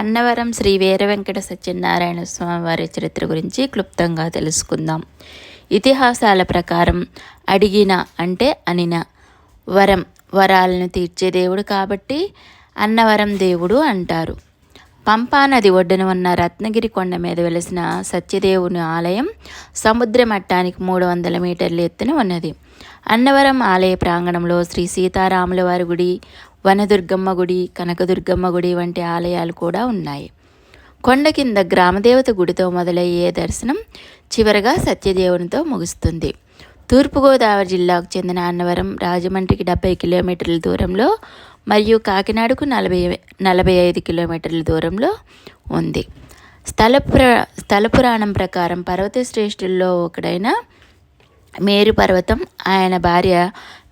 అన్నవరం శ్రీ వీర వెంకట సత్యనారాయణ స్వామి వారి చరిత్ర గురించి క్లుప్తంగా తెలుసుకుందాం. ఇతిహాసాల ప్రకారం అడిగిన అంటే అనిన. వరం వరాలను తీర్చే దేవుడు కాబట్టి అన్నవరం దేవుడు అంటారు. పంపా నది ఒడ్డున ఉన్న రత్నగిరి కొండ మీద వెలిసిన సత్యదేవుని ఆలయం సముద్ర మట్టానికి మూడు వందల మీటర్ల ఎత్తున ఉన్నది. అన్నవరం ఆలయ ప్రాంగణంలో శ్రీ సీతారాముల వారి గుడి వనదుర్గమ్మ గుడి కనకదుర్గమ్మ గుడి వంటి ఆలయాలు కూడా ఉన్నాయి. కొండ కింద గ్రామదేవత గుడితో మొదలయ్యే దర్శనం చివరగా సత్యదేవునితో ముగుస్తుంది. తూర్పుగోదావరి జిల్లాకు చెందిన అన్నవరం రాజమండ్రికి డెబ్బై కిలోమీటర్ల దూరంలో మరియు కాకినాడకు నలభై నలభై ఐదు కిలోమీటర్ల దూరంలో ఉంది. స్థల పురా స్థల పురాణం ప్రకారం పర్వత శ్రేష్ఠుల్లో ఒకడైన మేరు పర్వతం ఆయన భార్య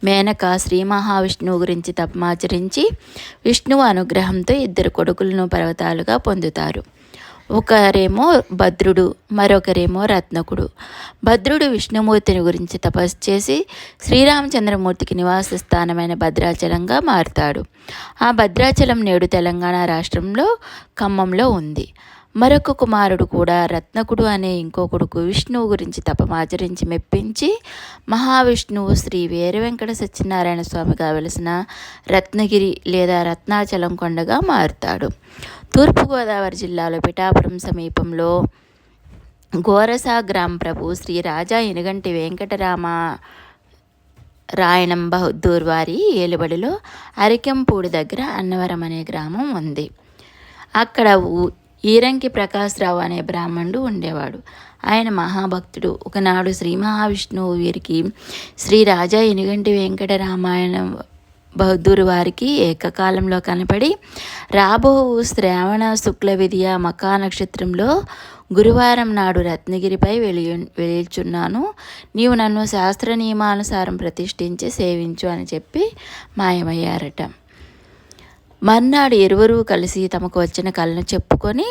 మేనక శ్రీ మహావిష్ణువు గురించి తపమాచరించి విష్ణువు అనుగ్రహంతో ఇద్దరు కొడుకులను పర్వతాలుగా పొందుతారు. ఒకరేమో భద్రుడు మరొకరేమో రత్నకుడు. భద్రుడు విష్ణుమూర్తిని గురించి తపస్సు చేసి శ్రీరామచంద్రమూర్తికి నివాస స్థానమైన భద్రాచలంగా మారుతాడు. ఆ భద్రాచలం నేడు తెలంగాణ రాష్ట్రంలో ఖమ్మంలో ఉంది. మరొక కుమారుడు కూడా రత్నకుడు అనే ఇంకో కొడుకు విష్ణువు గురించి తపమాచరించి మెప్పించి మహావిష్ణువు శ్రీ వీరవెంకట సత్యనారాయణ స్వామిగా వెలిసిన రత్నగిరి లేదా రత్నాచలం కొండగా మారుతాడు. తూర్పుగోదావరి జిల్లాలో పిఠాపురం సమీపంలో గోరసా గ్రామ ప్రభు శ్రీ రాజా ఎనుగంటి వెంకటరామ రాయణం బహదూర్ వారి ఏలుబడిలో అరికెంపూడి దగ్గర అన్నవరం అనే గ్రామం ఉంది. అక్కడ ఈరంకి ప్రకాశ్రావు అనే బ్రాహ్మణుడు ఉండేవాడు. ఆయన మహాభక్తుడు. ఒకనాడు శ్రీ మహావిష్ణువు వీరికి శ్రీ రాజా ఎనుగంటి వెంకట రామాయణం బహదూరు వారికి ఏకకాలంలో కనపడి రాబో శ్రావణ శుక్ల విద్య మకా నక్షత్రంలో గురువారం నాడు రత్నగిరిపై వెలి వెలిచున్నాను నీవు నన్ను శాస్త్ర నియమానుసారం ప్రతిష్ఠించి సేవించు అని చెప్పి మాయమయ్యారట. మర్నాడు ఇరువురు కలిసి తమకు వచ్చిన కళను చెప్పుకొని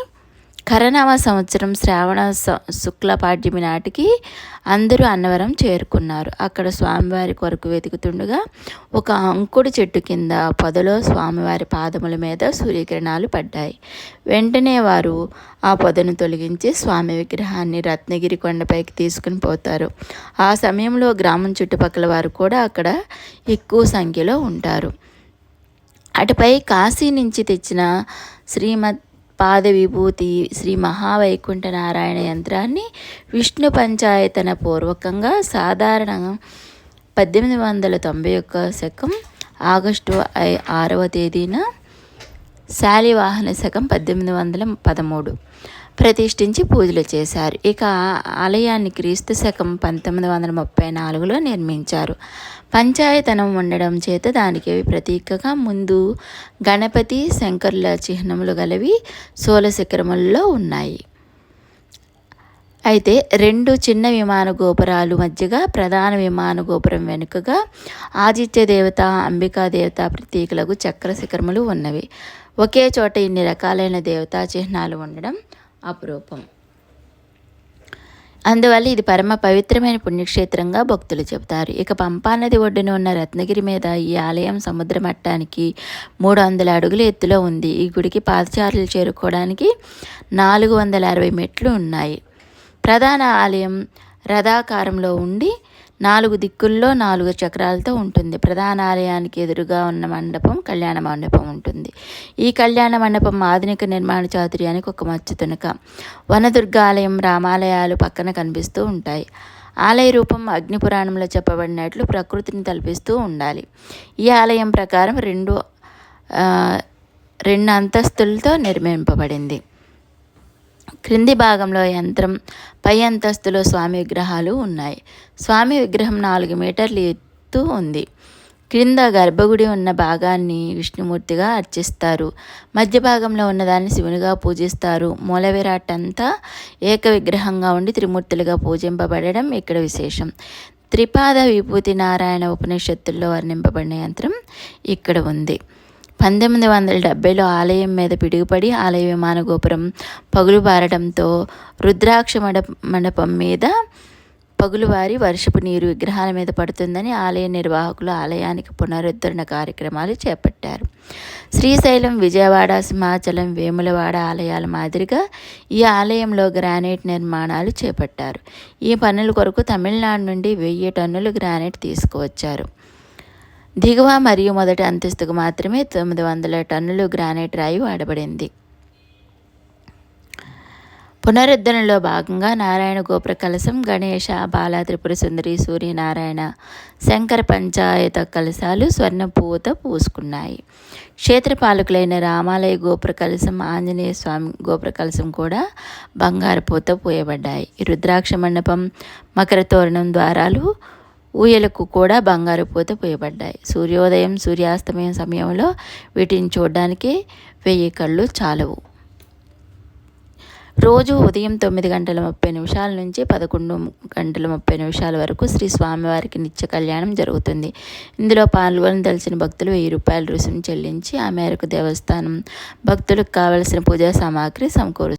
కరనామ సంవత్సరం శ్రావణ శుక్ల పాడ్యమి నాటికి అందరూ అన్నవరం చేరుకున్నారు. అక్కడ స్వామివారి కొరకు వెతుకుతుండగా ఒక అంకుడు చెట్టు కింద పొదలో స్వామివారి పాదముల మీద సూర్యకిరణాలు పడ్డాయి. వెంటనే వారు ఆ పొదను తొలగించి స్వామి విగ్రహాన్ని రత్నగిరి కొండపైకి తీసుకుని పోతారు. ఆ సమయంలో గ్రామం చుట్టుపక్కల వారు కూడా అక్కడ ఎక్కువ సంఖ్యలో ఉంటారు. అటుపై కాశీ నుంచి తెచ్చిన శ్రీమద్ పాద విభూతి శ్రీ మహావైకుంఠ నారాయణ యంత్రాన్ని విష్ణు పంచాయతన పూర్వకంగా సాధారణ పద్దెనిమిది వందల తొంభై ఒక్క శకం ఆగస్టు ఆరవ తేదీన శాలివాహన శకం పద్దెనిమిది వందల పదమూడు. ప్రతిష్ఠించి పూజలు చేశారు. ఇక ఆలయాన్ని క్రీస్తు శకం పంతొమ్మిది వందల ముప్పై నాలుగులో నిర్మించారు. పంచాయతనం ఉండడం చేత దానికి ప్రతీకగా ముందు గణపతి శంకరుల చిహ్నములు గలవి సోల శిఖరములలో ఉన్నాయి. అయితే రెండు చిన్న విమాన గోపురాలు మధ్యగా ప్రధాన విమాన గోపురం వెనుకగా ఆదిత్య దేవత అంబికా దేవత ప్రతీకలకు చక్ర శిఖరములు ఉన్నవి. ఒకే చోట ఇన్ని రకాలైన దేవతా చిహ్నాలు ఉండడం అపురూపం. అందువల్ల ఇది పరమ పవిత్రమైన పుణ్యక్షేత్రంగా భక్తులు చెబుతారు. ఇక పంపానది ఒడ్డున ఉన్న రత్నగిరి మీద ఈ ఆలయం సముద్ర మట్టానికి మూడు వందల అడుగుల ఎత్తులో ఉంది. ఈ గుడికి పాదచారులు చేరుకోవడానికి నాలుగు వందల అరవై మెట్లు ఉన్నాయి. ప్రధాన ఆలయం రథాకారంలో ఉండి నాలుగు దిక్కుల్లో నాలుగు చక్రాలతో ఉంటుంది. ప్రధాన ఆలయానికి ఎదురుగా ఉన్న మండపం కళ్యాణ మండపం ఉంటుంది. ఈ కళ్యాణ మండపం ఆధునిక నిర్మాణ చాతుర్యానికి ఒక మచ్చుతునక వనదుర్గ ఆలయం రామాలయాలు పక్కన కనిపిస్తూ ఉంటాయి. ఆలయ రూపం అగ్నిపురాణంలో చెప్పబడినట్లు ప్రకృతిని తలపిస్తూ ఉండాలి. ఈ ఆలయం ప్రకారం రెండు రెండు అంతస్తులతో నిర్మింపబడింది. క్రింది భాగంలో యంత్రం పై అంతస్తులో స్వామి విగ్రహాలు ఉన్నాయి. స్వామి విగ్రహం నాలుగు మీటర్లు ఎత్తు ఉంది. క్రింద గర్భగుడి ఉన్న భాగాన్ని విష్ణుమూర్తిగా అర్చిస్తారు. మధ్య భాగంలో ఉన్నదాన్ని శివునిగా పూజిస్తారు. మూల విరాట్ అంతా ఏక విగ్రహంగా ఉండి త్రిమూర్తులుగా పూజింపబడడం ఇక్కడ విశేషం. త్రిపాద విభూతి నారాయణ ఉపనిషత్తుల్లో వర్ణింపబడిన యంత్రం ఇక్కడ ఉంది. పంతొమ్మిది వందల డెబ్బైలో ఆలయం మీద పిడుగుపడి ఆలయ విమాన గోపురం పగులు బారడంతో రుద్రాక్ష మండపం మీద పగులువారి వర్షపు నీరు విగ్రహాల మీద పడుతుందని ఆలయ నిర్వాహకులు ఆలయానికి పునరుద్ధరణ కార్యక్రమాలు చేపట్టారు. శ్రీశైలం విజయవాడ సింహాచలం వేములవాడ ఆలయాల మాదిరిగా ఈ ఆలయంలో గ్రానైట్ నిర్మాణాలు చేపట్టారు. ఈ పనుల కొరకు తమిళనాడు నుండి వెయ్యి టన్నులు గ్రానైట్ తీసుకువచ్చారు. దిగువ మరియు మొదటి అంతస్తుకు మాత్రమే తొమ్మిది వందల టన్నులు గ్రానైట్ రాయి వాడబడింది. పునరుద్ధరణలో భాగంగా నారాయణ గోపుర కలశం గణేష బాల త్రిపుర సుందరి సూర్యనారాయణ శంకర పంచాయత కలశాలు స్వర్ణ పూత పూసుకున్నాయి క్షేత్రపాలకులైన రామాలయ గోపుర కలశం ఆంజనేయ స్వామి గోపుర కలశం కూడా బంగారు పూత పూయబడ్డాయి. రుద్రాక్ష మండపం మకర తోరణం ద్వారాలు ఊయలకు కూడా బంగారు పూత పూయబడ్డాయి. సూర్యోదయం సూర్యాస్తమయం సమయంలో వీటిని చూడడానికి వెయ్యి కళ్ళు చాలవు. రోజు ఉదయం తొమ్మిది గంటల ముప్పై నిమిషాల నుంచి పదకొండు గంటల ముప్పై నిమిషాల వరకు శ్రీ స్వామివారికి నిత్య కళ్యాణం జరుగుతుంది. ఇందులో పాల్గొని తెలిసిన భక్తులు వెయ్యి రూపాయల రుసుము చెల్లించి ఆ మేరకు దేవస్థానం భక్తులకు కావలసిన పూజా సామాగ్రి సమకూరు